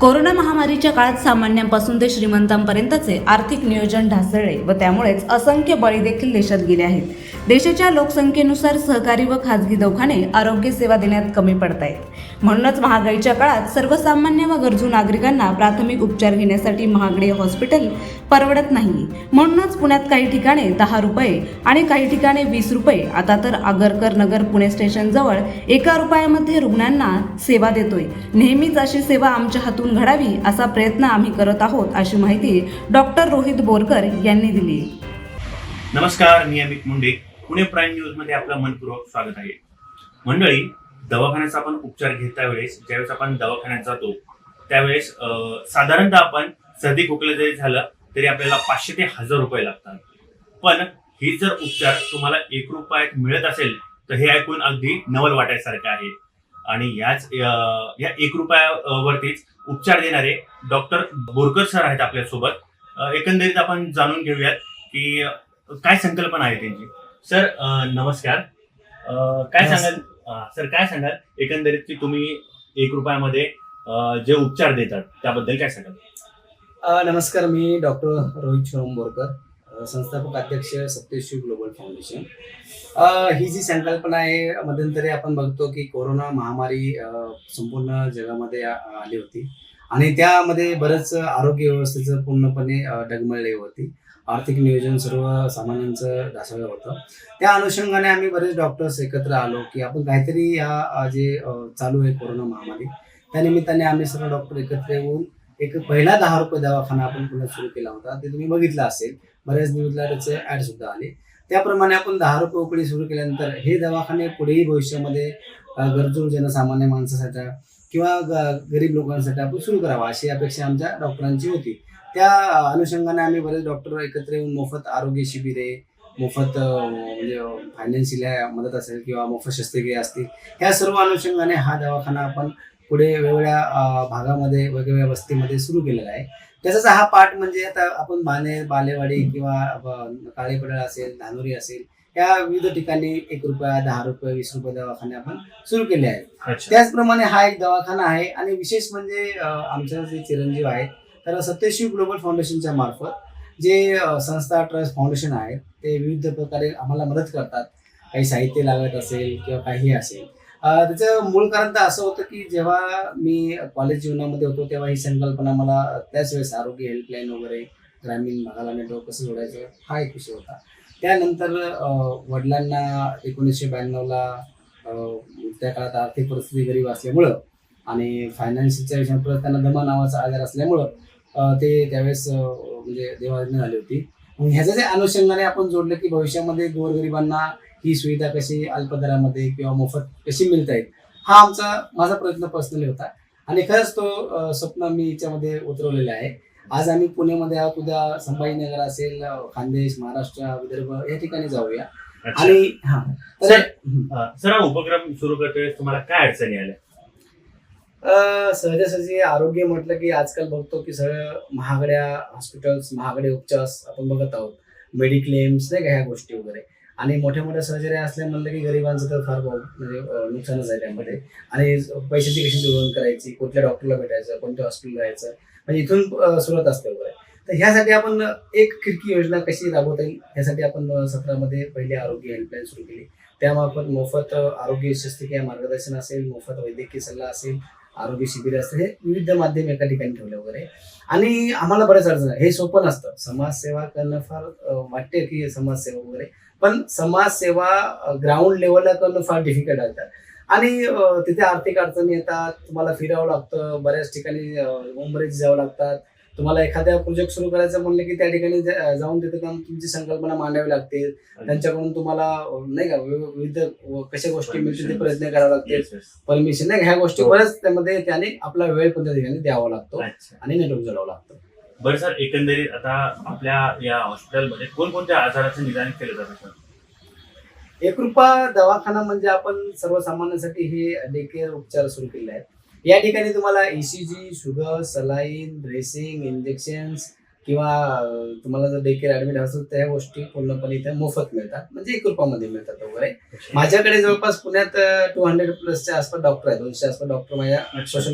Corona महामारीच्या काळात सामान्यांपासून ते श्रीमंतांपर्यंतचे आर्थिक नियोजन ढासळले व त्यामुळेच असंख्य बळी देखील देशात गेले आहेत. देशाच्या लोकसंख्येनुसार सहकारी व खाजगी दवाखाने आरोग्य सेवा देण्यात कमी पडत आहेत म्हणूनच महागाईच्या काळात सर्वसामान्य व गरजू नागरिकांना प्राथमिक उपचार घेण्यासाठी महागडे हॉस्पिटल परवडत नाही. म्हणूनच पुण्यात काही ठिकाणी दहा रुपये आणि काही ठिकाणी वीस रुपये. आता तर आगरकर नगर पुणे स्टेशन जवळ एका रुपयामध्ये रुग्णांना सेवा देतोय. नेहमीच अशी सेवा आमच्या हातून घडावी असा प्रयत्न आम्ही करत आहोत अशी माहिती डॉक्टर रोहित बोरकर यांनी दिली. नमस्कार मी अमित मुंडे. पुणे प्राईम न्यूजमध्ये आपलं मनपूर्वक स्वागत आहे. मंडळी दवाखान्याचा आपण उपचार घेता वेळेस ज्यावेळेस आपण दवाखान्यात जातो त्यावेळेस साधारणतः आपण सर्दी खोकला जरी झालं तरी आपल्याला पाचशे ते हजार रुपये लागतात. पण ही जर उपचार तुम्हाला एक रुपयात मिळत असेल तर हे ऐकून अगदी नवल वाटायसारखं आहे. आणि याच या एक रुपयावरतीच उपचार देणारे डॉक्टर बोरकर सर आहेत आपल्यासोबत. एकंदरीत आपण जाणून घेऊयात की काय संकल्पना आहे त्यांची. सर नमस्कार. काय. सांगाल? सर काय सांगाल? एकंदरीत की तुम्ही एक रुपयामध्ये जे उपचार देतात त्याबद्दल काय सांगाल? नमस्कार मी डॉक्टर रोहित शिवम बोरकर संस्थापक अध्यक्ष सत्यश्री ग्लोबल फाउंडेशन. ही जी संकल्पना आहे मध्यंतरी आपण बघतो की कोरोना महामारी संपूर्ण जगामध्ये आली होती. आणि त्यामध्ये बरंच आरोग्य व्यवस्थेचं पूर्णपणे डगमळले होती. आर्थिक नियोजन सर्व सामान्यांचं ढासळलं होतं. त्या अनुषंगाने आम्ही बरेच डॉक्टर्स एकत्र आलो की आपण काहीतरी या जे चालू आहे कोरोना महामारी त्या निमित्ताने आम्ही सर्व डॉक्टर एकत्र येऊन एक पहिला दहा रुपये दवाखाना आपण पुन्हा सुरू केला होता. ते तुम्ही बघितलं असेल. बऱ्याच न्यूजला त्याचे ऍड सुद्धा आले. त्याप्रमाणे आपण दहा रुपये उकडी सुरू केल्यानंतर हे दवाखाने पुढेही भविष्यामध्ये गरजू जनसामान्य माणसासाठी किंवा ग- गरीब लोकांसाठी आपण सुरू करावा अशी अपेक्षा आमच्या डॉक्टरांची होती. त्या अनुषंगाने आम्ही बरेच डॉक्टर एकत्र येऊन मोफत आरोग्य शिबिरे मोफत म्हणजे फायनान्शियल मदत असेल किंवा मोफत शस्त्रक्रिया असतील ह्या सर्व अनुषंगाने हा दवाखाना आपण पुढे वेगवेगळ्या भागामध्ये वेगवेगळ्या वस्तीमध्ये सुरू केलेला आहे. त्याचाच हा पाठ म्हणजे आता आपण बाणे बालेवाडी किंवा काळेपडळ असेल धानोरी असेल या विविध ठिकाणी एक रुपया दहा रुपये वीस रुपये दवाखाने आपण सुरू केले आहेत. त्याचप्रमाणे हा एक दवाखाना आहे आणि विशेष म्हणजे अ, आमचे जे चिरंजीव आहेत तर सत्यशिव ग्लोबल फाउंडेशनच्या मार्फत जे संस्था ट्रस्ट फाउंडेशन आहेत ते विविध प्रकारे आम्हाला मदत करतात. काही साहित्य लागत असेल किंवा काही असेल. त्याचं मूळ कारण तर असं होतं की जेव्हा मी कॉलेज जीवनामध्ये होतो तेव्हा ही संकल्पना मला त्याच वेळेस आरोग्य हेल्पलाईन वगैरे ग्रामीण भागाला नेटवर्क कसं जोडायचं हा एक विषय होता. त्यानंतर वडिलांना एकोणीसशे ब्याण्णवला त्या काळात आर्थिक परिस्थिती गरीब असल्यामुळं आणि फायनान्शियलच्या विषयात त्यांना दमा नावाचा आजार असल्यामुळं ते त्यावेळेस म्हणजे देवाधीन झाली होती. ह्याचं ह्याच्या जे अनुषंगाने आपण जोडलं की भविष्यामध्ये गोरगरिबांना ही सुविधा कशी अल्प दरामध्ये किंवा मोफत कशी मिळता येईल? हा आमचा माझा प्रयत्न पर्सनली होता. आणि खरंच तो स्वप्न मी याच्यामध्ये उतरवलेला आहे. आज आम्ही पुण्यामध्ये आहोत उद्या संभाजीनगर असेल खानदेश महाराष्ट्र विदर्भ या ठिकाणी जाऊया. आणि हा. सर- हं. उपक्रम सुरू करतोय तुम्हाला काय अडचणी आल्या? अ, सहजासहजी आरोग्य म्हटलं की आजकाल बघतो की सगळं महागड्या हॉस्पिटल्स महागडे उपचार आपण बघत आहोत. मेडिक्लेम्स नाही का ह्या गोष्टी वगैरे. आणि मोठ्या मोठ्या सर्जऱ्या असल्या म्हणलं की गरिबांचं तर फार म्हणजे नुकसानच आहे त्यामध्ये. आणि पैशाची कशी जुळवण करायची कुठल्या डॉक्टरला भेटायचं कोणत्या हॉस्पिटलला जायचं म्हणजे इथून सुरुवात असते वगैरे. तर ह्यासाठी आपण एक खिडकी योजना कशी राबवता येईल ह्यासाठी आपण सत्रामध्ये पहिले आरोग्य हेल्पलाईन सुरू केली. त्यामार्फत मोफत आरोग्य शस्त्रक्रिया मार्गदर्शन असेल मोफत वैद्यकीय सल्ला असेल आरोग्य शिबिर असतील हे विविध माध्यम एका ठिकाणी ठेवले वगैरे. आणि आम्हाला बऱ्याच अडचण हे सोपं नसतं. समाजसेवा करणं फार वाटते की समाजसेवा वगैरे. पण समाजसेवा ग्राउंड लेवलला करणं फार डिफिकल्ट आहे. आणि तिथे आर्थिक अडचणी येतात तुम्हाला फिरावं लागतं बऱ्याच ठिकाणी मुंबईत जावं लागतात. तुम्हाला एखाद्या प्रोजेक्ट सुरू करायचं म्हणलं की त्या ठिकाणी जाऊन तिथे तुमची संकल्पना मांडावी लागते त्यांच्याकडून तुम्हाला नाही का विव- विविध कशा गोष्टी मिळतील प्रयत्न करावे लागतील. परमिशन नाही ह्या गोष्टी हो. बऱ्याच त्यामध्ये त्याने आपला वेळ पण त्या ठिकाणी द्यावा लागतो आणि नेटवर्क जोडावं लागतं. बरं सर एकंदरीत आता आपल्या या हॉस्पिटलमध्ये कोणकोणत्या आजाराचं निदान केलं जातं सर? एक रुपा दवाखाना म्हणजे आपण सर्वसामान्यांसाठी हे डे केअर उपचार सुरू केले आहेत. या ठिकाणी तुम्हाला ECG sugar saline dressing injections किंवा तुम्हाला जर डे केअर ऍडमिट असेल तर ह्या गोष्टी पूर्णपणे इथे मोफत मिळतात. म्हणजे एक रुपयामध्ये मिळतात वगैरे. माझ्याकडे जवळपास पुण्यात टू हंड्रेड प्लसच्या आसपास डॉक्टर आहेत. दोनशे आसपास डॉक्टर माझ्या.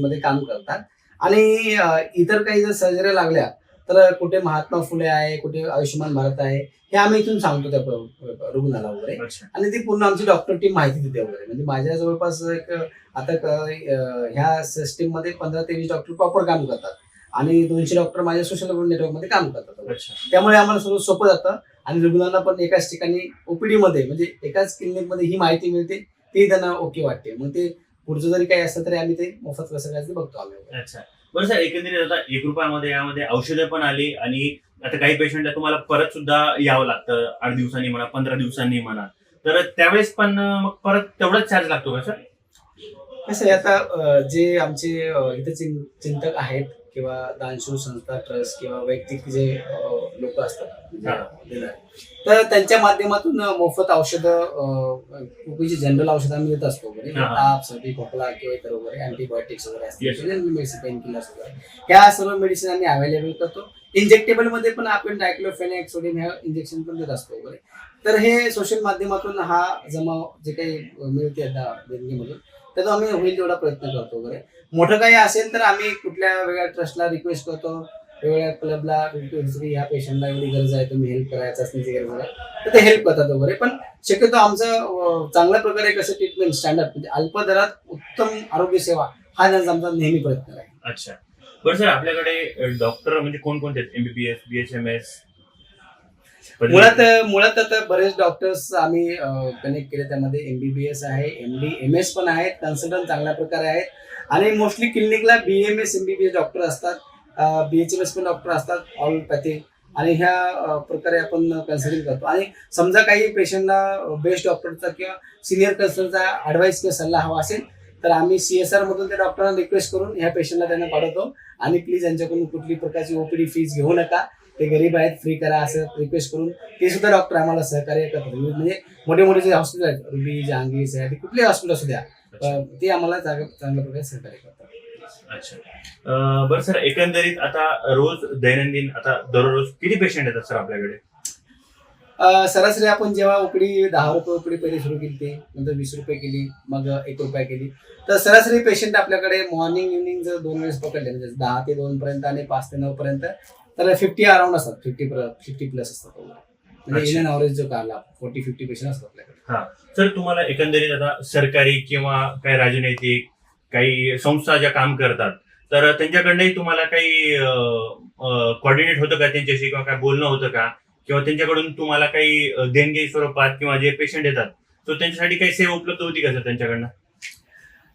मध्ये काम करतात. आणि इतर काही जर सर्जऱ्या लागल्या तर कुठे महात्मा फुले आहे कुठे आयुष्यमान भारत आहे हे आम्ही इथून सांगतो त्या रुग्णाला वगैरे. आणि ती पूर्ण आमची डॉक्टर टीम माहिती देते वगैरे. म्हणजे माझ्या जवळपास एक आता ह्या सिस्टीममध्ये पंधरा ते वीस डॉक्टर प्रॉपर काम करतात. आणि दोनशे डॉक्टर माझ्या सोशल नेटवर्कमध्ये काम करतात. त्यामुळे आम्हाला सर्व सोपं जातं. आणि रुग्णांना पण एकाच ठिकाणी ओपीडी मध्ये म्हणजे एकाच क्लिनिकमध्ये ही माहिती मिळते ती त्यांना ओके वाटते. मग ते पुढचं जरी काही असलं तरी आम्ही ते मोफत कसं बघतो आम्ही अच्छा. बरं सर एकंदरीत आता एक रुपयामध्ये यामध्ये औषधं पण आली आणि आता काही पेशंटला तुम्हाला परत सुद्धा यावं लागतं आठ दिवसांनी म्हणा पंधरा दिवसांनी म्हणा. तर त्यावेळेस पण मग परत तेवढाच चार्ज लागतो का सर? कसं आहे आता जे आमचे इथे चिंतक आहेत किंवा दानशूर संस्था ट्रस्ट किंवा वैयक्तिक जे लोक असतात. म्हणजे तर त्यांच्या माध्यमातून मोफत औषधं जे जनरल औषधं आम्ही देत असतो वगैरे हा. ताप सर्दी खोकला किंवा इतर वगैरे अँटीबायोटिक्स वगैरे. असतात मेडिसिन पेन किलर्स वगैरे ह्या सर्व मेडिसिन आम्ही अवेलेबल करतो इंजेक्टेबलमध्ये पण आपण डायक्लोफेनेक सोडियम ह्या इंजेक्शन पण देत असतो वगैरे तर हे सोशल माध्यमातून हा जमा जे काही मिळते आता देणगीमधून त्याचा आम्ही होईल तेवढा प्रयत्न करतो वगैरे. मोठं काही असेल तर आम्ही कुठल्या वेगळ्या ट्रस्टला रिक्वेस्ट करतो. वेगवेगळ्या क्लबला ह्या पेशंटला एवढी गरज आहे तुम्ही हेल्प करायचं असण्याची गरज आहे तर ते हेल्प करतात वगैरे. पण शक्यतो आमचं चांगल्या प्रकारे कसं ट्रीटमेंट स्टँडर्ड म्हणजे अल्प दरात उत्तम आरोग्य सेवा हा त्यांचा आमचा नेहमी प्रयत्न आहे. अच्छा. बरं सर आपल्याकडे डॉक्टर म्हणजे कोणकोणते आहेत? एमबीबीएस बीएचएमएस मुळात मुळात आता बरेच डॉक्टर्स आम्ही कनेक्ट केले त्यामध्ये. एमबीबीएस आहे एम डी एम एस पण आहेत कन्सल्टंट चांगल्या प्रकारे आहेत. आणि mostly क्लिनिकला B M S MBBS doctor असतात. बी एच एम एस पण डॉक्टर असतात ऑलपॅथी आणि ह्या प्रकारे आपण कन्सल्टिंग करतो. आणि समजा काही पेशंटला बेस्ट डॉक्टरचा किंवा सिनियर कन्सल्टचा ऍडवाइस किंवा सल्ला हवा असेल तर आम्ही सीएसआर मधून त्या डॉक्टरांना रिक्वेस्ट करून ह्या पेशंटला त्यांना पाठवतो. आणि प्लीज यांच्याकडून कुठली प्रकारची ओपीडी फीज घेऊ नका. ते गरीब आहेत फ्री करा असं रिक्वेस्ट करून ते सुद्धा डॉक्टर आम्हाला सहकार्य करतात. म्हणजे मोठे मोठे जे हॉस्पिटल आहेत रुबी जहांगीर सह्याद्री कुठले हॉस्पिटल असू द्या ते आम्हाला चांगल्या प्रकारे सहकार्य करतात. अच्छा. बरं सर एकंदरीत आता रोज दैनंदिन आता दररोज किती पेशंट येतात सर आपल्याकडे? सरासरी आपण जेव्हा उकडी दहा रुपये उकडी पहिले सुरू केली ती नंतर वीस रुपये केली मग एक रुपया केली. तर सरासरी पेशंट आपल्याकडे मॉर्निंग इव्हनिंग जर दोन वेळेस पकडले म्हणजे दहा ते दोन पर्यंत आणि पाच ते नऊ पर्यंत तर फिफ्टी अराउंड असतात. फिफ्टी फिफ्टी प्लस असतात म्हणजे. इन ॲव्हरेज जो काढला फोर्टी फिफ्टी पेशंट असतात आपल्याकडे. सर तुम्हाला एकंदरीत आता सरकारी किंवा काही राजनैतिक काही संस्था ज्या काम करतात तर त्यांच्याकडनंही तुम्हाला काही कॉर्डिनेट होतं का त्यांच्याशी किंवा काय बोलणं होतं का? किंवा त्यांच्याकडून तुम्हाला काही देणगी स्वरूपात किंवा जे पेशंट येतात तर त्यांच्यासाठी काही सेवा उपलब्ध होती का सर त्यांच्याकडनं?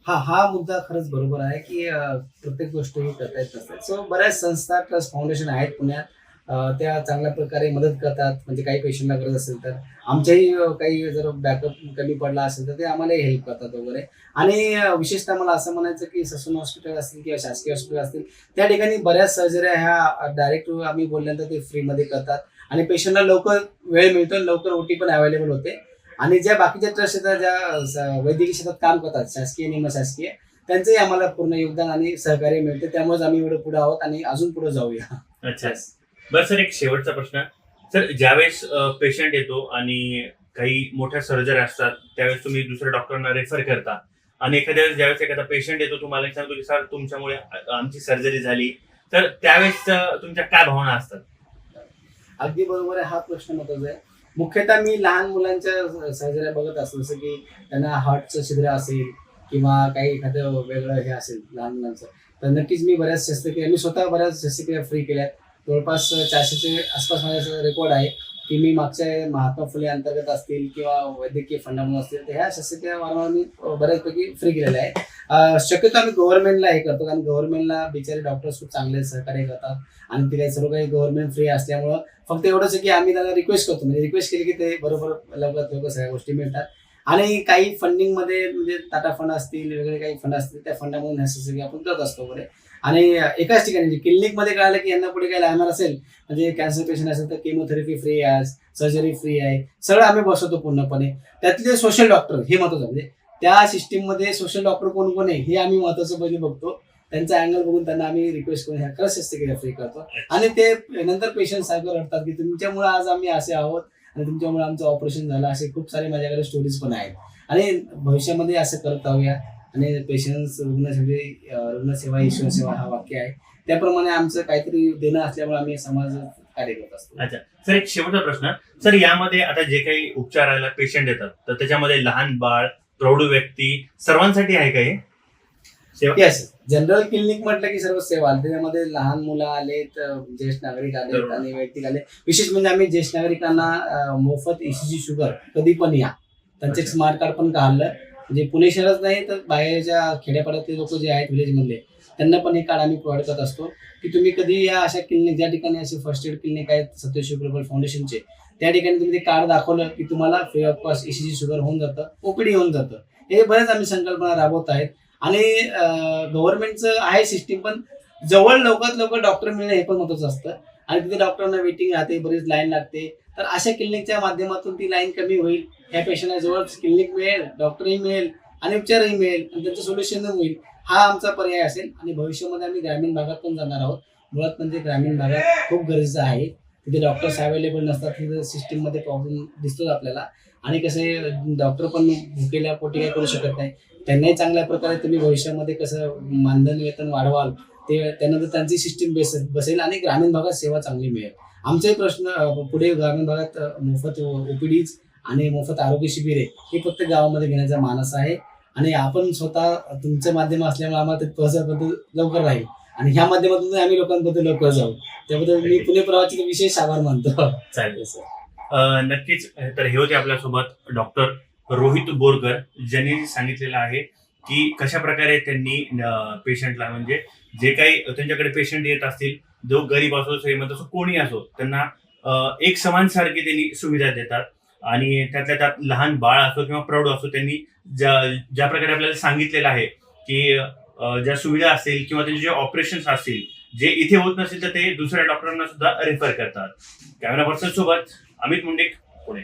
हा हा मुद्दा खरंच बरोबर आहे की प्रत्येक गोष्ट ही करता येत नसते सो बऱ्याच संस्था ट्रस्ट फाउंडेशन आहेत पुण्यात. त्या चांगल्या प्रकारे मदत करतात म्हणजे काही पेशंटला गरज असेल तर. आमच्याही काही जर बॅकअप कमी पडला असेल तर ते आम्हालाही हेल्प करतात वगैरे. आणि विशेषतः मला असं म्हणायचं की ससून हॉस्पिटल असतील किंवा शासकीय हॉस्पिटल असतील त्या ठिकाणी बऱ्याच सर्जऱ्या ह्या डायरेक्ट आम्ही बोलल्यानंतर ते फ्रीमध्ये करतात. आणि पेशंटला लवकर वेळ मिळतो आणि लवकर ओटी पण अवेलेबल होते. आणि ज्या बाकीच्या ट्रस्ट ज्या वैद्यकीय क्षेत्रात काम करतात शासकीय निम शासकीय त्यांचंही आम्हाला पूर्ण योगदान आणि सहकार्य मिळते. त्यामुळेच आम्ही एवढं पुढे आहोत आणि अजून पुढे जाऊया. अच्छा. बरं सर एक शेवटचा प्रश्न. सर ज्यावेळेस पेशंट येतो आणि काही मोठ्या सर्जरी असतात त्यावेळेस तुम्ही दुसऱ्या डॉक्टरांना रेफर करता. आणि एखाद्या वेळेस ज्यावेळेस एखादा पेशंट येतो तुम्हाला सांगतो की सर तुमच्यामुळे आमची सर्जरी झाली. तर त्यावेळेस तुमच्या काय भावना असतात? अगदी बरोबर आहे. हा प्रश्न महत्त्वाचा आहे. मुख्यतः मी लहान मुलांच्या सर्जऱ्या बघत असतो. जसं की त्यांना हार्टचं छिद्र असेल किंवा काही एखादं वेगळं हे असेल लहान मुलांचं तर नक्कीच मी बऱ्याच शस्त्रक्रिया मी स्वतः बऱ्याच शस्त्रक्रिया फ्री केल्या. जवळपास चारशेचे आसपास माझा रेकॉर्ड आहे. की मी मागच्या महात्मा फुले अंतर्गत असतील किंवा वैद्यकीय फंडामधून असतील तर ह्या शस्त्रक्रिया वारंवार मी बऱ्याचपैकी फ्री केलेल्या आहे शक्यतो आम्ही गव्हर्नमेंटला हे करतो कारण गव्हर्नमेंटला बिचारे डॉक्टर्स खूप चांगले सहकार्य करतात आणि तिथे सर्व काही गव्हर्नमेंट फ्री असल्यामुळं फक्त एवढंच आहे की आम्ही त्यांना रिक्वेस्ट करतो. म्हणजे रिक्वेस्ट केली की ते बरोबर लवकरात लवकर सगळ्या गोष्टी मिळतात. आणि काही फंडिंगमध्ये म्हणजे टाटा फंड असतील वेगळे काही फंड असतील त्या फंडामधून ह्या आपण करत असतो वगैरे. आणि एकाच ठिकाणी म्हणजे क्लिनिकमध्ये कळालं की यांना पुढे काही लागणार असेल? म्हणजे कॅन्सर पेशंट असेल तर केमोथेरपी फ्री आहे सर्जरी फ्री आहे. सगळं आम्ही बसवतो पूर्णपणे. त्यातले सोशल डॉक्टर हे महत्वाचं म्हणजे त्या सिस्टीममध्ये सोशल डॉक्टर कोण कोण आहे हे आम्ही महत्वाचं पहिले बघतो. त्यांचा अँगल बघून त्यांना आम्ही रिक्वेस्ट करून ह्या खरंच की फ्री करतो. आणि ते नंतर पेशंट सारखं रडतात की तुमच्यामुळे आज आम्ही असे आहोत आणि तुमच्यामुळे आमचं ऑपरेशन झालं. असे खूप सारे माझ्याकडे स्टोरीज पण आहेत. आणि भविष्यामध्ये असं करत राहूया. आणि पेशन्स रुग्णसेवे अं, रुग्णसेवा ईश्वर सेवा हा वाक्य आहे. त्याप्रमाणे आमचं काहीतरी देणं असल्यामुळे आम्ही समाज कार्य करत असतो. अच्छा. सर एक शेवटचा प्रश्न. सर यामध्ये आता जे काही उपचाराला पेशंट येतात. तर त्याच्यामध्ये लहान बाळ प्रौढ व्यक्ती सर्वांसाठी आहे का हे? सेवा? येस जनरल क्लिनिक म्हटलं की सर्व सेवा. आली. त्याच्यामध्ये लहान मुलं आलेत अं, ज्येष्ठ नागरिक आलेत बरोबर. आणि वैयक्तिक आले विशेष म्हणजे आम्ही ज्येष्ठ नागरिकांना अं, मोफत ईसीजी शुगर कधी पण या. त्यांचे अच्छा. स्मार्ट कार्ड पण काढलं. म्हणजे पुणे शहरच नाही तर बाहेरच्या खेड्यापाड्यातले लोक जे आहेत विलेज मधले त्यांना पण हे कार्ड आम्ही प्रोव्हाइड करत असतो. की तुम्ही कधी या अशा क्लिनिक ज्या ठिकाणी असे फर्स्ट एड क्लिनिक आहेत सत्यशिव ग्लोबल फाउंडेशनचे त्या ठिकाणी तुम्ही ते कार्ड दाखवलं की तुम्हाला free of cost ECG sugar होऊन जातं ओपीडी होऊन जातं. हे बरेच आम्ही संकल्पना राबवत आहेत. आणि गव्हर्नमेंटचं आहे सिस्टीम पण जवळ लवकरात लवकर डॉक्टर मिळणं हे पण महत्वाचं असतं. आणि तिथे डॉक्टरांना वेटिंग राहते बरीच लाईन लागते. तर अशा क्लिनिकच्या माध्यमातून ती लाईन कमी होईल. ह्या पेशंटला जवळ क्लिनिक मिळेल डॉक्टरही मिळेल आणि उपचारही मिळेल आणि त्यांचं सोल्युशन होईल. हा आमचा पर्याय असेल आणि भविष्यामध्ये आम्ही ग्रामीण भागात पण जाणार आहोत. मुळात म्हणजे ग्रामीण भागात खूप गरजेचं आहे. तिथे डॉक्टर्स अवेलेबल नसतात तिथे सिस्टीममध्ये प्रॉब्लेम दिसतोच आपल्याला. आणि कसे डॉक्टर पण भुकेल्या पोटी काही करू शकत नाही. त्यांनाही चांगल्या प्रकारे तुम्ही भविष्यामध्ये कसं मानधन वेतन वाढवाल ते त्यानंतर त्यांची सिस्टीम बेस बसेल आणि ग्रामीण भागात सेवा चांगली मिळेल. आमचे प्रश्न पुढे ग्रामीण भागात मोफत ओपीडीज आणि मोफत आरोग्य शिबिरे हे प्रत्येक गावामध्ये घेण्याचा मानस आहे. आणि आपण स्वतः तुमचं माध्यम असल्यामुळे आम्हाला ते पोहोचण्याबद्दल लवकर राहील. आणि ह्या माध्यमातून आम्ही लोकांबद्दल लवकर जाऊ. त्याबद्दल मी पुणे प्रवाहाचे विशेष आभार मानतो. चालेल अं, नक्कीच तर हे होते आपल्यासोबत डॉक्टर रोहित बोरकर ज्यांनी सांगितलेलं आहे की कशा प्रकारे त्यांनी पेशंटला म्हणजे जे काही त्यांच्याकडे पेशंट येत असतील जो गरीब असो श्रीमंत असो कोणी असो त्यांना एक समान सारखी त्यांनी सुविधा देतात. आणि त्यातल्या त्यात लहान बाळ असो किंवा प्रौढ असो त्यांनी ज्या ज्या प्रकारे आपल्याला सांगितलेलं आहे की ज्या सुविधा असतील किंवा त्यांचे जे ऑपरेशन्स असतील जे इथे होत नसेल तर ते दुसऱ्या डॉक्टरांना सुद्धा रेफर करतात. कॅमेरा पर्सन सोबत अमित मुंडे पुणे.